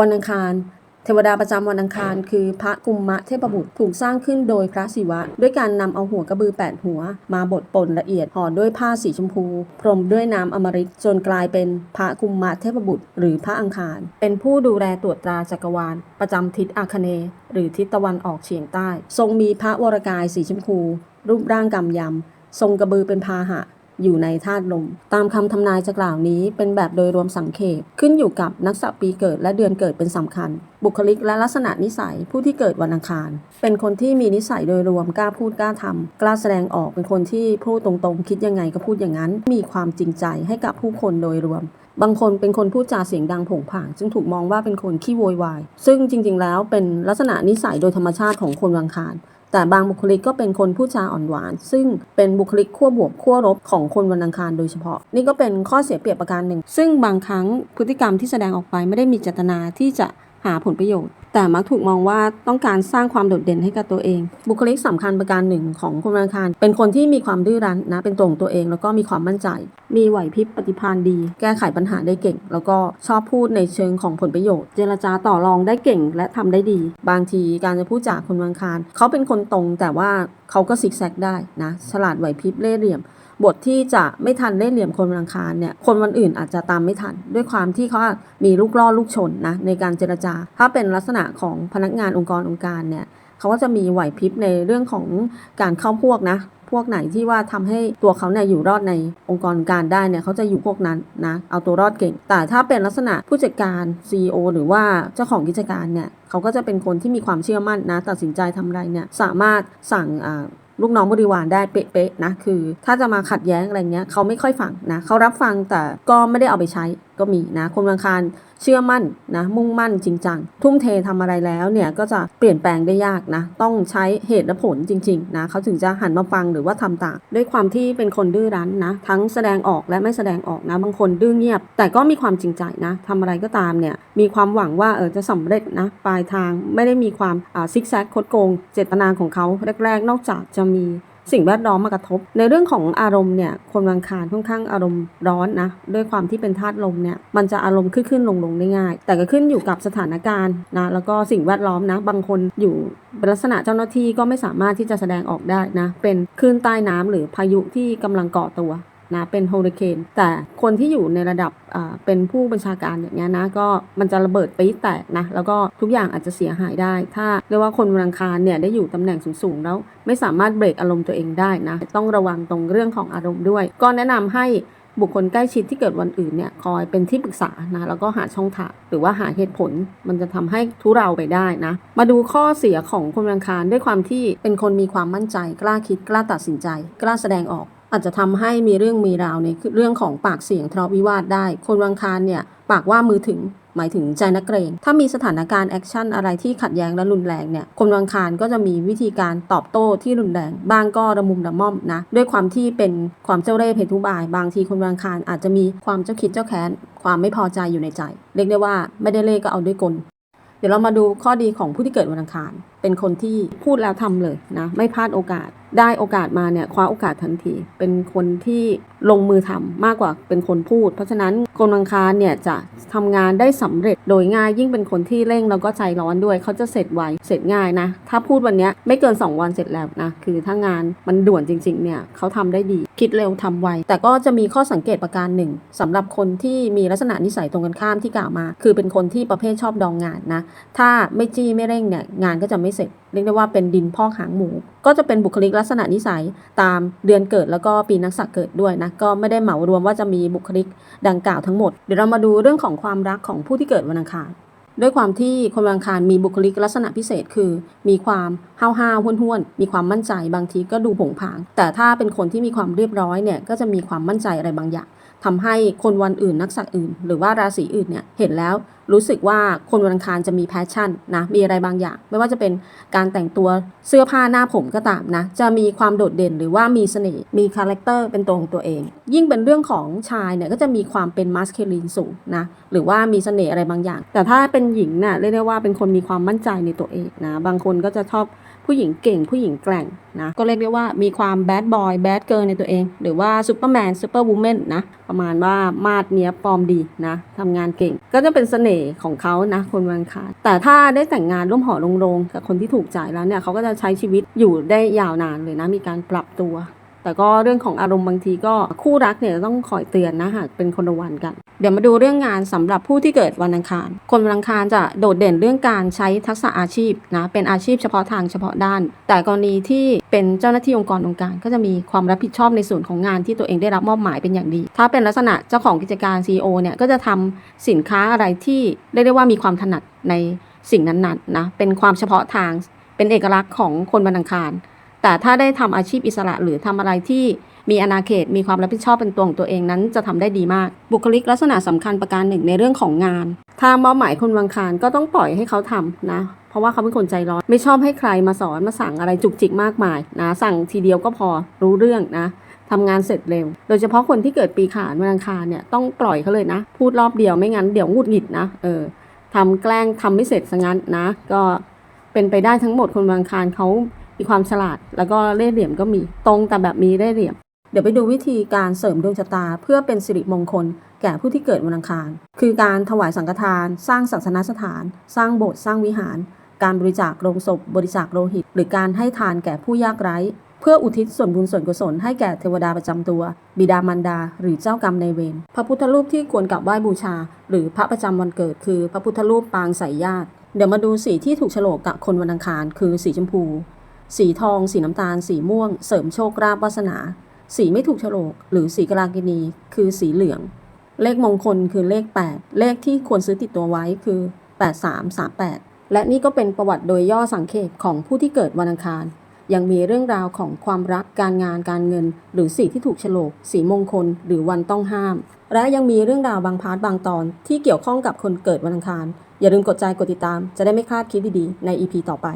วันอังคาร เทวดาประจำวันอังคาร คือพระกุมมะเทพบุตรถูกสร้างขึ้นโดยพระศิวะ ด้วยการนำเอาหัวกระบือ 8 หัว มาบดป่นละเอียดห่อด้วยผ้าสีชมพู พรมด้วยน้ำอมฤตจนกลายเป็นพระกุมมะเทพบุตร หรือพระอังคาร เป็นผู้ดูแลตรวจตราจักรวาล ประจำทิศอาคเน หรือทิศตะวันออกเฉียงใต้ ทรงมีพระวรกายสีชมพู รูปร่างกำยำทรงกระบือเป็นพาหะ อยู่ในธาตุลม ตามคำทำนายจะกล่าวนี้เป็นแบบโดยรวมสังเขปขึ้นอยู่กับนักษะปีเกิดและเดือนเกิดเป็นสำคัญ บุคลิกและลักษณะนิสัยผู้ที่เกิดวันอังคาร เป็นคนที่มีนิสัยโดยรวมกล้าพูดกล้าทำกล้าแสดงออกเป็นคนที่พูดตรงๆ คิดยังไงก็พูดอย่างนั้น มีความจริงใจให้กับผู้คนโดยรวมบางคนเป็นคนพูดจาเสียงดังผงผางจึงถูกมองว่าเป็นคนขี้โวยวาย ซึ่งจริงๆ แล้วเป็นลักษณะนิสัยโดยธรรมชาติของคนวันอังคาร แต่บางบุคลิกก็เป็นคนพูดจาอ่อนหวาน ซึ่งเป็นบุคลิกขั้วบวกขั้วลบของคนวันอังคารโดยเฉพาะ นี่ก็เป็นข้อเสียเปรียบประการหนึ่ง ซึ่งบางครั้งพฤติกรรมที่แสดงออกไปไม่ได้มีเจตนาที่จะ หาผลประโยชน์ แต่มักถูกมองว่าต้องการสร้างความโดดเด่นให้กับตัวเอง บุคลิกสำคัญประการหนึ่งของคนวันอังคาร เป็นคนที่มีความดื้อรั้นนะเป็นตัวของตัวเอง แล้วก็มีความมั่นใจ มีไหวพริบปฏิภาณดี แก้ไขปัญหาได้เก่ง แล้วก็ชอบพูดในเชิงของผลประโยชน์ เจรจาต่อรองได้เก่งและทำได้ดี บางทีการจะพูดจากคนวันอังคาร เขาเป็นคนตรงแต่ว่าเขาก็ซิกแซกได้นะฉลาดไหวพริบเล่ห์เหลี่ยม บทที่จะไม่ทันเล่ห์เหลี่ยมคนวันอังคารเนี่ย คนวันอื่นอาจจะตามไม่ทัน ด้วยความที่เขามีลูกล่อลูกชนนะในการเจรจา ถ้าเป็นลักษณะของพนักงานองค์กรองค์การเนี่ยเขาก็จะมีไหวพริบในเรื่องของการเข้าพวกนะพวกไหนที่ว่าทำให้ตัวเขาเนี่ยอยู่รอดในองค์กรการได้เนี่ยเขาจะอยู่พวกนั้นนะเอาตัวรอดเก่ง แต่ถ้าเป็นลักษณะผู้จัดการ CEO หรือว่าเจ้าของกิจการเนี่ยเขาก็จะเป็นคนที่มีความเชื่อมั่นนะตัดสินใจทำอะไรเนี่ยสามารถสั่งอ่า ลูกน้องบริวารได้เป๊ะๆนะคือ ถ้าจะมาขัดแย้งอะไรเงี้ยเขาไม่ค่อยฟังนะเขารับฟังแต่ก็ไม่ได้เอาไปใช้ ก็มีนะคนวังคารเชื่อมั่นนะมุ่งมั่นจริงจัง ทุ่มเททำอะไรแล้วเนี่ยก็จะเปลี่ยนแปลงได้ยากนะต้องใช้เหตุและผลจริงๆนะเขาถึงจะหันมาฟังหรือว่าทำตามด้วยความที่เป็นคนดื้อรั้นนะทั้งแสดงออกและไม่แสดงออกนะบางคนดื้อเงียบ แต่ก็มีความจริงใจนะทำอะไรก็ตามเนี่ยมีความหวังว่าเออจะสำเร็จนะปลายทางไม่ได้มีความอ่าซิกแซกคดโกง เจตนาของเขาแรก ๆ นอกจากจะมี สิ่งแวดล้อมมากระทบ ในเรื่องของอารมณ์เนี่ยคนวังคารค่อนข้างอารมณ์ร้อนนะด้วยความที่เป็นธาตุลมเนี่ยมันจะอารมณ์ขึ้นขึ้นลงลงได้ง่าย แต่ก็ขึ้นอยู่กับสถานการณ์นะแล้วก็สิ่งแวดล้อมนะบางคนอยู่เป็นลักษณะเจ้าหน้าที่ก็ไม่สามารถที่จะแสดงออกได้นะเป็นคลื่นใต้น้ำหรือพายุที่กำลังก่อตัว นะเป็นโฮริเคนแต่คนที่อยู่ในระดับเป็นผู้บัญชาการอย่างเงี้ยนะก็มันจะระเบิดปี๊แตกนะแล้วก็ทุกอย่างอาจจะเสียหายได้ ถ้าเรียกว่าคนวันอังคารเนี่ยได้อยู่ตำแหน่งสูงๆแล้วไม่สามารถเบรกอารมณ์ตัวเองได้นะต้องระวังตรงเรื่องของอารมณ์ด้วย ก็แนะนำให้บุคคลใกล้ชิดที่เกิดวันอื่นเนี่ยคอยเป็นที่ปรึกษานะแล้วก็หาช่องทางหรือว่าหาเหตุผล มันจะทำให้ทุเราไปได้นะ มาดูข้อเสียของคนวังคารด้วยความที่เป็นคนมีความมั่นใจ กล้าคิดกล้าตัดสินใจ กล้าแสดงออก อาจจะทำให้มีเรื่องมีราวในเรื่องของปากเสียงทะเลาะวิวาทได้ คนวังคารเนี่ยปากว่ามือถึงหมายถึงใจนักเกรง ถ้ามีสถานการณ์แอคชั่นอะไรที่ขัดแย้งและรุนแรงเนี่ย คนวังคารก็จะมีวิธีการตอบโต้ที่รุนแรง บางก็ระมุมระม่อมนะ ด้วยความที่เป็นความเจ้าเร่ห์เพทุบาย บางทีคนวังคารอาจจะมีความเจ้าคิดเจ้าแค้น ความไม่พอใจอยู่ในใจ เรียกได้ว่าไม่ได้เล่ก็เอาด้วยกล เดี๋ยวเรามาดูข้อดีของผู้ที่เกิดวันอังคาร เป็นคนที่พูดแล้วทำเลยนะไม่พลาดโอกาส ได้โอกาสมาเนี่ยคว้าโอกาสทันที เป็นคนที่ลงมือทำมากกว่าเป็นคนพูด เพราะฉะนั้นคนอังคารเนี่ยจะทำงานได้สำเร็จโดยง่ายยิ่งเป็นคนที่เร่งแล้วก็ใจร้อนด้วยเขาจะเสร็จไวเสร็จง่ายนะ ถ้าพูดวันนี้ไม่เกิน 2 วันเสร็จแล้วนะคือถ้างานมันด่วนจริงๆเนี่ยเขาทำได้ดี คิดเร็วทำไวแต่ก็จะมีข้อสังเกตประการหนึ่งสำหรับคนที่มีลักษณะนิสัยตรงกันข้ามที่กล่าวมา คือเป็นคนที่ประเภทชอบดองงานนะถ้าไม่จี้ไม่เร่งเนี่ยงานก็จะไม่เสร็จ เรียกได้ว่าเป็นดินพอกหางหมู ก็จะเป็นบุคลิกลักษณะนิสัยตามเดือนเกิดแล้วก็ปีนักษัตว์เกิดด้วยนะ ก็ไม่ได้เหมารวมว่าจะมีบุคลิกดังกล่าวทั้งหมด เดี๋ยวเรามาดูเรื่องของความรักของผู้ที่เกิดวันอังคารด้วยความที่คนวันอังคารมีบุคลิกลักษณะพิเศษคือ มีความห้าวห้าวห้วนห้วนๆมีความมั่นใจบางทีก็ดูผงผาง แต่ถ้าเป็นคนที่มีความเรียบร้อยเนี่ยก็จะมีความมั่นใจอะไรบางอย่าง ทำให้คนวันอื่นนักษัตว์อื่น หรือว่าราศีอื่นเนี่ยเห็นแล้วรู้สึกว่าคนวันอังคารจะมีแพชชั่นนะมีอะไรบางอย่าง ไม่ว่าจะเป็นการแต่งตัวเสื้อผ้าหน้าผมก็ตามนะจะมีความโดดเด่นหรือว่ามีเสน่ห์มีคาแรคเตอร์เป็นตัวของตัวเอง ยิ่งเป็นเรื่องของชายเนี่ยก็จะมีความเป็นมัสเคลีนสูงนะหรือว่ามีเสน่ห์อะไรบางอย่าง แต่ถ้าเป็นหญิงเนี่ยเรียกได้ว่าเป็นคนมีความมั่นใจในตัวเองนะบางคนก็จะชอบ ผู้หญิงเก่งผู้หญิงแกร่งนะก็เรียกได้ว่ามีความแบดบอยแบดเกิร์ในตัวเอง หรือว่าซูเปอร์แมนซูเปอร์วูแมนนะประมาณว่ามาดเนี้ยปลอมดีนะทำงานเก่ง ก็จะเป็นเสน่ห์ของเขานะคนวันอังคาแต่ถ้าได้แต่งงานร่วมหอลงโรงกับคนที่ถูกใจแล้วเนี่ยเขาก็จะใช้ชีวิตอยู่ได้ยาวนานเลยนะมีการปรับตัว แต่ก็เรื่องของอารมณ์บางทีก็คู่รักเนี่ยต้องคอยเตือนนะหากเป็นคนละวันกัน เดี๋ยวมาดูเรื่องงานสำหรับผู้ที่เกิดวันอังคาร คนวันอังคารจะโดดเด่นเรื่องการใช้ทักษะอาชีพนะเป็นอาชีพเฉพาะทางเฉพาะด้าน แต่กรณีที่เป็นเจ้าหน้าที่องค์กรองค์การก็จะมีความรับผิดชอบในส่วนของงานที่ตัวเองได้รับมอบหมายเป็นอย่างดี ถ้าเป็นลักษณะเจ้าของกิจการ CEO เนี่ยก็จะทำสินค้าอะไรที่เรียกได้ว่ามีความถนัดในสิ่งนั้นๆนะเป็นความเฉพาะทางเป็นเอกลักษณ์ของคนวันอังคาร แต่ถ้าได้ทำอาชีพอิสระหรือทำอะไรที่มีอาณาเขตมีความรับผิดชอบเป็นตัวของตัวเองนั้นจะทำได้ดีมาก บุคลิกลักษณะสำคัญประการหนึ่งในเรื่องของงาน ถ้ามอบหมายคนวังคารก็ต้องปล่อยให้เขาทำนะ เพราะว่าเขาเป็นคนใจร้อน ไม่ชอบให้ใครมาสอนมาสั่งอะไรจุกจิกมากมายนะสั่งทีเดียวก็พอรู้เรื่องนะทำงานเสร็จเร็ว โดยเฉพาะคนที่เกิดปีขานวันอังคารเนี่ยต้องปล่อยเขาเลยนะ พูดรอบเดียวไม่งั้นเดี๋ยวงุดหงิดนะเออทำแกล้งทำไม่เสร็จซะงั้นนะ ก็เป็นไปได้ทั้งหมดคนวันอังคารเขา มีความฉลาด แล้วก็เล่ห์เหลี่ยมก็มีตรงแต่แบบมีเล่ห์เหลี่ยม เดี๋ยวไปดูวิธีการเสริมดวงชะตา เพื่อเป็นสิริมงคล แก่ผู้ที่เกิดวันอังคาร คือการถวายสังฆทาน สร้างศาสนสถาน สร้างโบสถ์สร้างวิหาร การบริจาคโลงศพ บริจาคโลหิต หรือการให้ทานแก่ผู้ยากไร้ เพื่ออุทิศส่วนบุญส่วนกุศลให้แก่เทวดาประจำตัว บิดามารดา หรือเจ้ากรรมนายเวรพระพุทธรูปที่ควรกราบไหว้บูชา หรือพระประจำวันเกิด คือ พระพุทธรูปปางสายญาติเดี๋ยวมาดูสีที่ถูกโฉลกกับคนวันอังคาร คือสีชมพู สีทอง สีน้ำตาล สีม่วง เสริมโชคลาภวาสนา สีไม่ถูกโฉลก หรือสีกรากินี คือสีเหลือง เลขมงคลคือเลข 8 เลขที่ควรซื้อติดตัวไว้คือ 8338 และนี่ก็เป็นประวัติโดยย่อสังเขปของผู้ที่เกิดวันอังคาร ยังมีเรื่องราวของความรักการงานการเงิน หรือสีที่ถูกโฉลก สีมงคล หรือวันต้องห้าม และยังมีเรื่องราวบางพาร์ทบางตอน ที่เกี่ยวข้องกับคนเกิดวันอังคาร อย่าลืมกดใจกดติดตาม จะได้ไม่พลาดคลิปดีๆใน EP ต่อไป